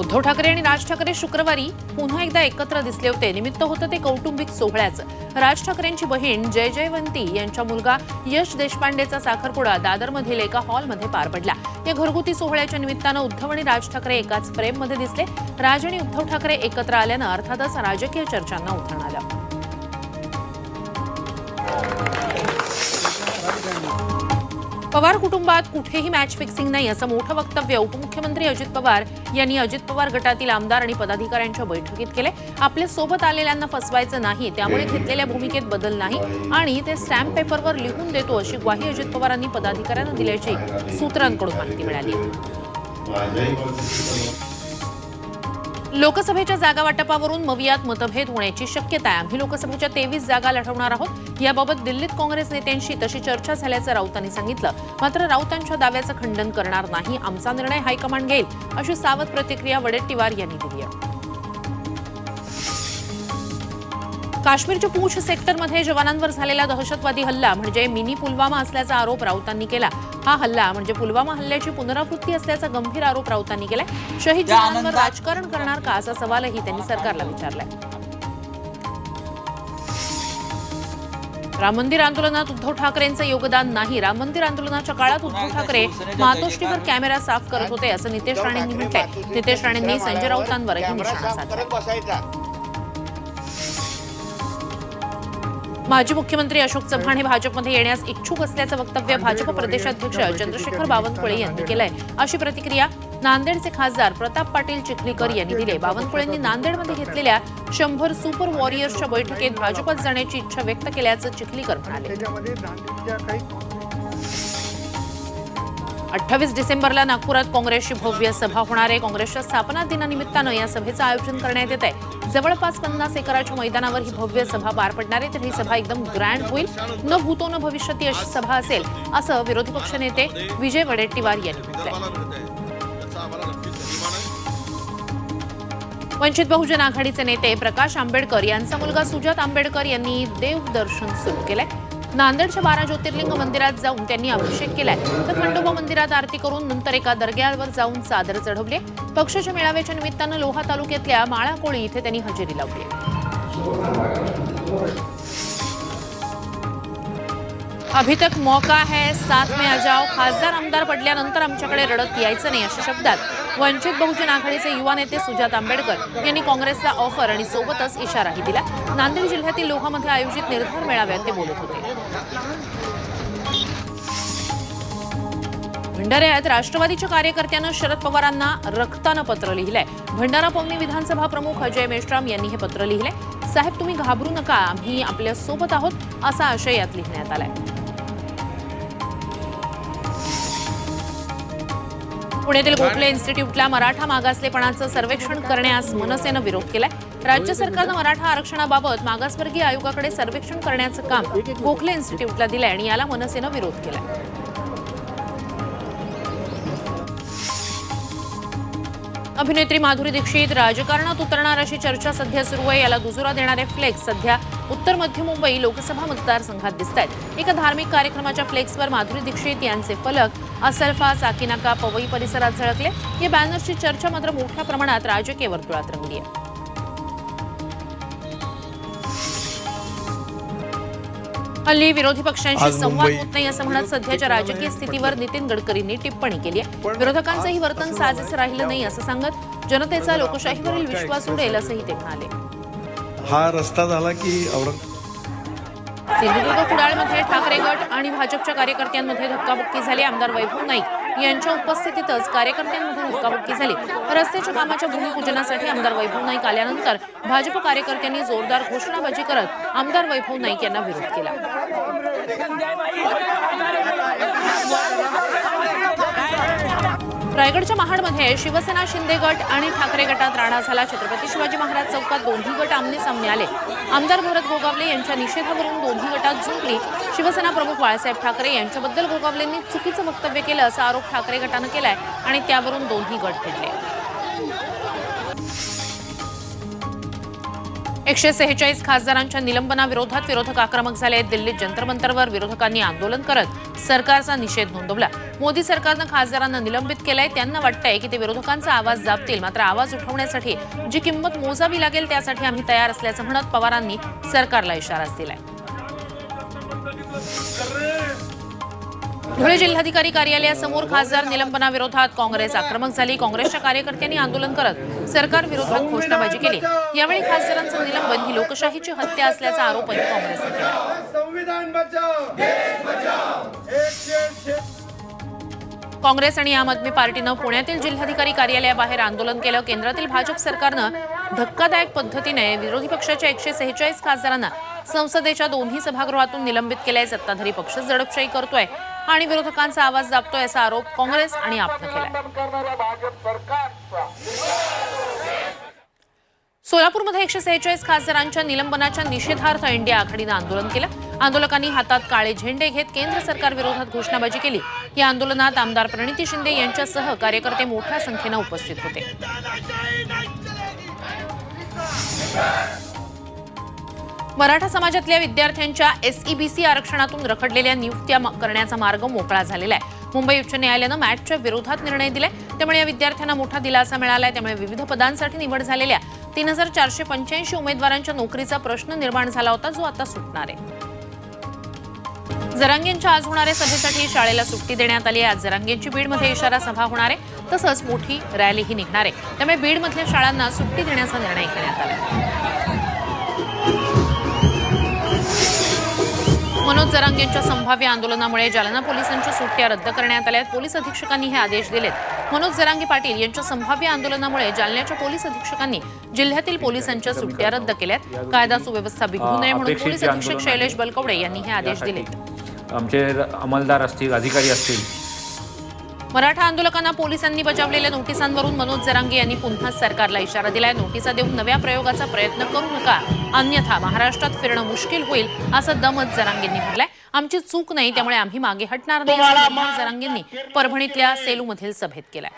उद्धव ठाकरे आणि राज ठाकरे शुक्रवारी पुन्हा एकदा एकत्र दिसले होते. निमित्त होतं ते कौटुंबिक सोहळ्याचं. राज ठाकरेंची बहीण जय जयवंती यांच्या मुलगा यश देशपांडेचा साखरपुडा दादरमधील एका हॉलमध्ये पार पडला. या घरगुती सोहळ्याच्या निमित्तानं उद्धव आणि राज ठाकरे एकाच फ्रेममध्ये दिसले. राज आणि उद्धव ठाकरे एकत्र आल्यानं अर्थातच राजकीय चर्चांना उधाण आलं. पवार कुटुंबात कुठेही मॅच फिक्सिंग नाही असं मोठं वक्तव्य उपमुख्यमंत्री अजित पवार यांनी अजित पवार गटातील आमदार आणि पदाधिकाऱ्यांच्या बैठकीत केले. आपल्यासोबत आलेल्यांना फसवायचं नाही त्यामुळे घेतलेल्या भूमिकेत बदल नाही आणि ते स्टॅम्प पेपरवर लिहून देतो अशी ग्वाही अजित पवारांनी पदाधिकाऱ्यांना दिल्याची सूत्रांकडून माहिती मिळाली. लोकसभेच्या जागा वाटपावरून मवियात मतभेद होण्याची शक्यता आहे. आम्ही लोकसभेच्या तेवीस जागा लढवणार आहोत. याबाबत दिल्लीत काँग्रेस नेत्यांशी तशी चर्चा झाल्याचं राऊतांनी सांगितलं. मात्र राऊतांच्या दाव्याचं खंडन करणार नाही. आमचा निर्णय हायकमांड घेईल अशी सावध प्रतिक्रिया वडेट्टीवार यांनी दिली आहे. काश्मीरच्या पूंछ सेक्टरमध्ये जवानांवर झालेला दहशतवादी हल्ला म्हणजे मिनी पुलवामा असल्याचा आरोप राऊतांनी केला. हा हल्ला म्हणजे पुलवामा हल्ल्याची पुनरावृत्ती असल्याचा गंभीर आरोप राऊतांनी केलाय. शहीद जवानांवर राजकारण करणार का असा सवालही त्यांनी सरकारला विचारलाय. राम मंदिर आंदोलनात उद्धव ठाकरेंचं योगदान नाही. राम मंदिर आंदोलनाच्या काळात उद्धव ठाकरे मातोश्रीवर कॅमेरा साफ करत होते असं नितेश राणेंनी म्हटलंय. नितेश राणेंनी संजय राऊतांवरही निशाणा साधला. माजी मुख्यमंत्री अशोक चव्हाण हे भाजपमध्ये येण्यास इच्छुक असल्याचं वक्तव्य भाजप प्रदेशाध्यक्ष चंद्रशेखर बावनकुळे यांनी केलंय. अशी प्रतिक्रिया नांदेडचे खासदार प्रताप पाटील चिखलीकर यांनी दिली. बावनकुळेंनी नांदेडमध्ये घेतलेल्या शंभर सुपर वॉरियर्सच्या बैठकीत भाजपात जाण्याची इच्छा व्यक्त केल्याचं चिखलीकर म्हणाले. अठ्ठावीस डिसेंबरला नागपुरात काँग्रेसची भव्य सभा होणार आहे. काँग्रेसच्या स्थापना दिनानिमित्तानं या सभेचं आयोजन करण्यात येत आहे जवळपास पन्नास एकराच्या मैदानावर ही भव्य सभा पार पडणार आहे. तर ही सभा एकदम ग्रँड होईल. न भूतो न भविष्यती अशी सभा असेल असं विरोधी पक्षनेते विजय वडेट्टीवार यांनी म्हटलंय. वंचित बहुजन आघाडीचे नेते प्रकाश आंबेडकर यांचा मुलगा सुजात आंबेडकर यांनी देवदर्शन सुरू केलंय. नांदेडच्या बारा ज्योतिर्लिंग मंदिरात जाऊन त्यांनी अभिषेक केलाय. तर खंडोबा मंदिरात आरती करून नंतर एका दर्ग्यावर जाऊन चादर चढवले. पक्षाच्या मेळाव्याच्या निमित्तानं लोहा तालुक्यातल्या माळाकोळी इथे त्यांनी हजेरी लावली. अभी तक मौका है साथ में आ जाओ. खासदार आमदार पडल्यानंतर आमच्याकडे रडत यायचं नाही अशा शब्दात. वंचित बहुजन आघाडीचे युवा नेते सुजात आंबेडकर यांनी काँग्रेसला ऑफर आणि सोबतच इशाराही दिला. नांदेड जिल्ह्यातील लोहामध्ये आयोजित निर्धार मेळाव्यात ते बोलत होते. भंडाऱ्यात राष्ट्रवादीच्या कार्यकर्त्यानं शरद पवारांना रक्तानं पत्र लिहिलंय. भंडारा पवनी विधानसभा प्रमुख अजय मेश्राम यांनी हे पत्र लिहिले साहेब तुम्ही घाबरू नका. आम्ही आपल्यासोबत आहोत असा आशय यात लिहिण्यात आलाय. पुण्यातील गोखले इन्स्टिट्यूटला मराठा मागासलेपणाचं सर्वेक्षण करण्यास मनसेनं विरोध केलाय. राज्य सरकारनं मराठा आरक्षणाबाबत मागासवर्गीय आयोगाकडे सर्वेक्षण करण्याचं काम गोखले इन्स्टिट्यूटला दिलंय आणि याला मनसेनं विरोध केलाय. अभिनेत्री माधुरी दीक्षित राजकारणात उतरणार अशी चर्चा सध्या सुरू आहे. याला दुजोरा देणारे फ्लेक्स सध्या उत्तर मध्य मुंबई लोकसभा मतदारसंघात दिसत आहेत एका धार्मिक कार्यक्रमाच्या फ्लेक्सवर माधुरी दीक्षित यांचे फलक असल्फा साकीनाका पवई परिसरात झळकले. या बॅनरची चर्चा मात्र मोठ्या प्रमाणात राजकीय वर्तुळात रंगली आहे. हल्ली विरोधी पक्षांशी संवाद होत नाही असं म्हणत सध्याच्या राजकीय स्थितीवर नितीन गडकरींनी टिप्पणी केली आहे. विरोधकांचं ही वर्तन साजेसं राहिलं नाही असं सांगत जनतेचा लोकशाहीवरील विश्वास उडेल असंही ते म्हणाले. हा रस्ता झाला की सिंधुदुर्ग कुडाळमध्ये ठाकरे गट आणि भाजपच्या कार्यकर्त्यांमध्ये धक्काबुक्की झाली. आमदार वैभव नाईक यांच्या उपस्थितीतच कार्यकर्त्यांमध्ये धक्काबुक्की झाली. रस्त्याच्या कामाच्या भूमिपूजनासाठी आमदार वैभव नाईक आल्यानंतर भाजप कार्यकर्त्यांनी जोरदार घोषणाबाजी करत आमदार वैभव नाईक यांना विरोध केला. रायगडच्या महाडमध्ये शिवसेना शिंदे गट आणि ठाकरे गटात राणा झाला. छत्रपती शिवाजी महाराज चौकात दोन्ही गट आमने सामने आले. आमदार भरत गोगावले यांच्या निषेधावरून दोन्ही गटात जुंपली शिवसेना प्रमुख बाळासाहेब ठाकरे यांच्याबद्दल गोगावलेंनी चुकीचं वक्तव्य केलं असा आरोप ठाकरे गटानं केलाय आणि त्यावरून दोन्ही गट भिडले एकशे सेहेचाळीस खासदारांच्या निलंबनाविरोधात विरोधक आक्रमक झाले आहेत. दिल्लीत जंतरमंतरवर विरोधकांनी आंदोलन करत सरकारचा निषेध नोंदवला. मोदी सरकारनं खासदारांना निलंबित केलंय. त्यांना वाटतंय की ते विरोधकांचा आवाज दाबतील. मात्र आवाज उठवण्यासाठी जी किंमत मोजावी लागेल त्यासाठी आम्ही तयार असल्याचं म्हणत पवारांनी सरकारला इशाराच दिलाय. धुळे जिल्हाधिकारी कार्यालयासमोर खासदार निलंबनाविरोधात काँग्रेस आक्रमक झाली. काँग्रेसच्या कार्यकर्त्यांनी आंदोलन करत सरकार विरोधात घोषणाबाजी केली. यावेळी खासदारांचं निलंबन ही लोकशाहीची हत्या असल्याचा आरोपही काँग्रेसने केला. काँग्रेस आणि आम आदमी पार्टीनं पुण्यातील जिल्हाधिकारी कार्यालयाबाहेर आंदोलन केलं. केंद्रातील भाजप सरकारनं धक्कादायक पद्धतीने विरोधी पक्षाच्या एकशे सेहेचाळीस खासदारांना संसदेच्या दोन्ही सभागृहातून निलंबित केलंय. सत्ताधारी पक्ष जडपशाही करतोय. आणि विरोधकांचा आवाज दाबतोय असा आरोप काँग्रेस आणि आपनं केलाय. सोलापूरमध्ये एकशे सेहेचाळीस खासदारांच्या निलंबनाच्या निषेधार्थ इंडिया आघाडीनं आंदोलन केलं. आंदोलकांनी हातात काळे झेंडे घेत केंद्र सरकार विरोधात घोषणाबाजी केली. या आंदोलनात आमदार प्रणिती शिंदे यांच्यासह कार्यकर्ते मोठ्या संख्येनं उपस्थित होते. मराठा समाजातल्या विद्यार्थ्यांच्या एसईबीसी आरक्षणातून रखडलेल्या नियुक्त्या करण्याचा मार्ग मोकळा झालेला आहे. मुंबई उच्च न्यायालयानं मॅटच्या विरोधात निर्णय दिलाय. त्यामुळे या विद्यार्थ्यांना मोठा दिलासा मिळालाय. त्यामुळे विविध पदांसाठी निवड झालेल्या तीन हजार चारशे पंच्याऐंशी उमेदवारांच्या नोकरीचा प्रश्न निर्माण झाला होता जो आता सुटणार आहे. जरांगेंच्या आज होणाऱ्या सभेसाठी शाळेला सुट्टी देण्यात आली आहे. आज जरांगेंची बीडमध्ये इशारा सभा होणार आहे. तसंच मोठी रॅलीही निघणार आहे. त्यामुळे बीडमधल्या शाळांना सुट्टी देण्याचा निर्णय घेण्यात आला. मनोज जरांगेंच्या संभाव्य आंदोलनामुळे जालना पोलिसांच्या सुट्ट्या रद्द करण्यात आल्या. आहेत पोलीस अधीक्षकांनी हे आदेश दिलेत. मनोज जरांगे पाटील यांच्या संभाव्य आंदोलनामुळे जालन्याच्या पोलीस अधीक्षकांनी जिल्ह्यातील पोलिसांच्या सुट्ट्या रद्द केल्यात. कायदा सुव्यवस्था बिघडू नये म्हणून पोलीस अधीक्षक शैलेश बलकवडे यांनी हे आदेश दिले. आमचे अंमलदार असतील अधिकारी असतील मराठा आंदोलकांना पोलिसांनी बजावलेल्या नोटिसांवरून मनोज जरांगे यांनी पुन्हा सरकारला इशारा दिलाय. नोटिसा देऊन नव्या प्रयोगाचा प्रयत्न करू नका. अन्यथा महाराष्ट्रात फिरणं मुश्किल होईल असं दमत जरांगेंनी म्हटलंय. आमची चूक नाही त्यामुळे आम्ही मागे हटणार नाही जरांगेंनी परभणीतल्या सेलूमधील सभेत केलाय.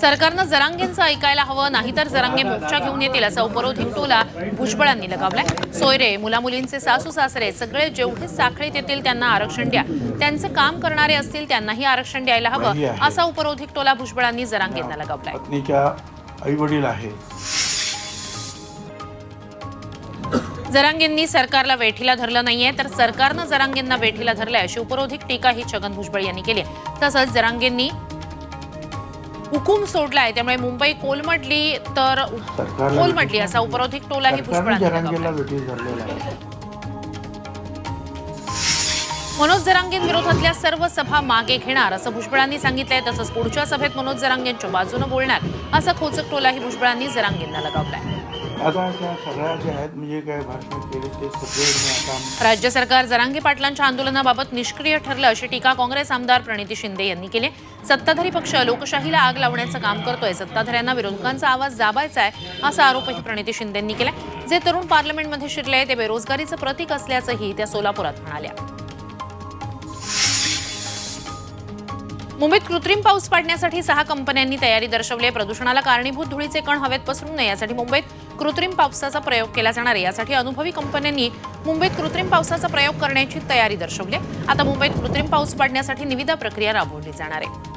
सरकारनं जरांगेंचं ऐकायला हवं नाहीतर जरांगे मोर्चा घेऊन येतील असा उपरोधिक टोला भुजबळांनी लगावलाय. सोयरे मुलामुलींचे सासू सासरे सगळे जेवढे साखळीत येतील त्यांना आरक्षण द्या. त्यांचं काम करणारे असतील त्यांनाही आरक्षण द्यायला हवं असा उपरोधिक टोला भुजबळांनी जरांगेंना लगावलाय. पत्नीच्या आई वडील आहे. जरांगेंनी सरकारला वेठीला धरलं नाहीये तर सरकारनं जरांगेंना वेठीला धरलंय अशी उपरोधिक टीका ही छगन भुजबळ यांनी केली. तसंच जरांगेंनी हुकूम सोडलाय. त्यामुळे मुंबई कोलमडली तर कोलमडली असा उपरोधिक टोलाही आहे. मनोज जरांगेंविरोधातल्या सर्व सभा मागे घेणार असं भुजबळांनी सांगितलंय. तसंच पुढच्या सभेत मनोज जरांगेंच्या बाजूनं बोलणार असा खोचक टोलाही भुजबळांनी जरांगेंना लगावलाय. आता त्या सगळ्या आहेत म्हणजे काय भाषण केले ते सगळे मी आता राज्य सरकार जरांगे पाटलांच्या आंदोलनाबाबत निष्क्रिय ठरलं अशी टीका काँग्रेस आमदार प्रणिती शिंदे यांनी केली. सत्ताधारी पक्ष लोकशाहीला आग लावण्याचं काम करतोय. सत्ताधाऱ्यांना विरोधकांचा आवाज दाबायचा आहे असा आरोपही प्रणिती शिंदेंनी केलाय जे तरुण पार्लमेंटमध्ये शिरले ते बेरोजगारीचं प्रतीक असल्याचंही त्या सोलापुरात म्हणाल्या. मुंबईत कृत्रिम पाऊस पाडण्यासाठी सहा कंपन्यांनी तयारी दर्शवली आहे. प्रदूषणाला कारणीभूत धुळीचे कण हवेत पसरू नये यासाठी मुंबईत कृत्रिम पावसाचा प्रयोग केला जाणार आहे. यासाठी अनुभवी कंपन्यांनी मुंबईत कृत्रिम पावसाचा प्रयोग करण्याची तयारी दर्शवली आहे. आता मुंबईत कृत्रिम पाऊस पाडण्यासाठी निविदा प्रक्रिया राबवली जाणार आहे.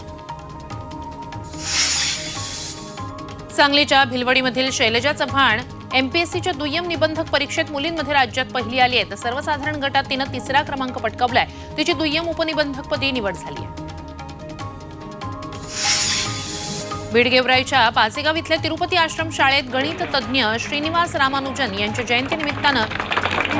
सांगलीच्या भिलवडीमधील शैलजा चव्हाण एमपीएससीच्या दुय्यम निबंधक परीक्षेत मुलींमध्ये राज्यात पहिली आली आहे. तर सर्वसाधारण गटात तिनं तिसरा क्रमांक पटकावलाय. तिची दुय्यम उपनिबंधकपदी निवड झाली आहे. बीडगेवराईच्या पाचेगाव इथल्या तिरुपती आश्रम शाळेत गणित तज्ज्ञ श्रीनिवास रामानुजन यांच्या जयंतीनिमित्तानं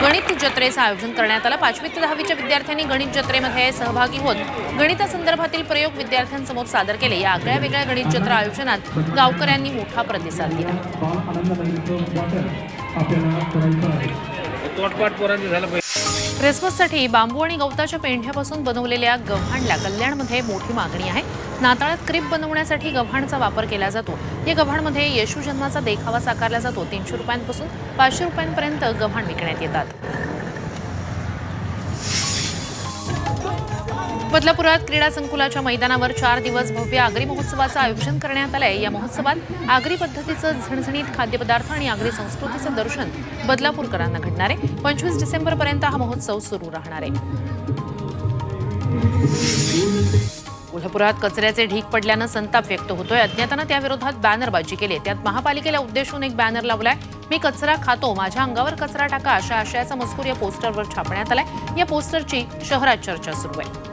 गणित जत्रेचं आयोजन करण्यात आलं. पाचवी ते दहावीच्या विद्यार्थ्यांनी गणित जत्रेमध्ये सहभागी होत गणितासंदर्भातील प्रयोग विद्यार्थ्यांसमोर सादर केले. या आगळ्या वेगळ्या गणित जत्रा आयोजनात गावकऱ्यांनी मोठा प्रतिसाद दिला. ख्रिसमससाठी बांबू आणि गवताच्या पेंढ्यापासून बनवलेल्या गव्हाणला कल्याणमध्ये मोठी मागणी आहे. नाताळात क्रिप बनवण्यासाठी गव्हाणचा वापर केला जातो. या गव्हाणमध्ये येशू जन्माचा देखावा साकारला जातो. तीनशे रुपयांपासून पाचशे रुपयांपर्यंत गव्हाण विकण्यात येतात. बदलापुरात क्रीडा संकुलाच्या मैदानावर चार दिवस भव्य आगरी महोत्सवाचं आयोजन करण्यात आलंय. या महोत्सवात आगरी पद्धतीचं झणझणीत खाद्यपदार्थ आणि आगरी संस्कृतीचं दर्शन बदलापूरकरांना घडणार आहे. पंचवीस डिसेंबरपर्यंत हा महोत्सव सुरू राहणार आहे. कोल्हापुरात कचऱ्याचे ढीक पडल्यानं संताप व्यक्त होतोय. अज्ञातानं त्याविरोधात बॅनरबाजी केली त्यात महापालिकेला उद्देशून एक बॅनर लावलाय. मी कचरा खातो माझ्या अंगावर कचरा टाका अशा आशयाचा मजकूर या पोस्टरवर छापण्यात आलाय. या पोस्टरची शहरात चर्चा सुरू आहे.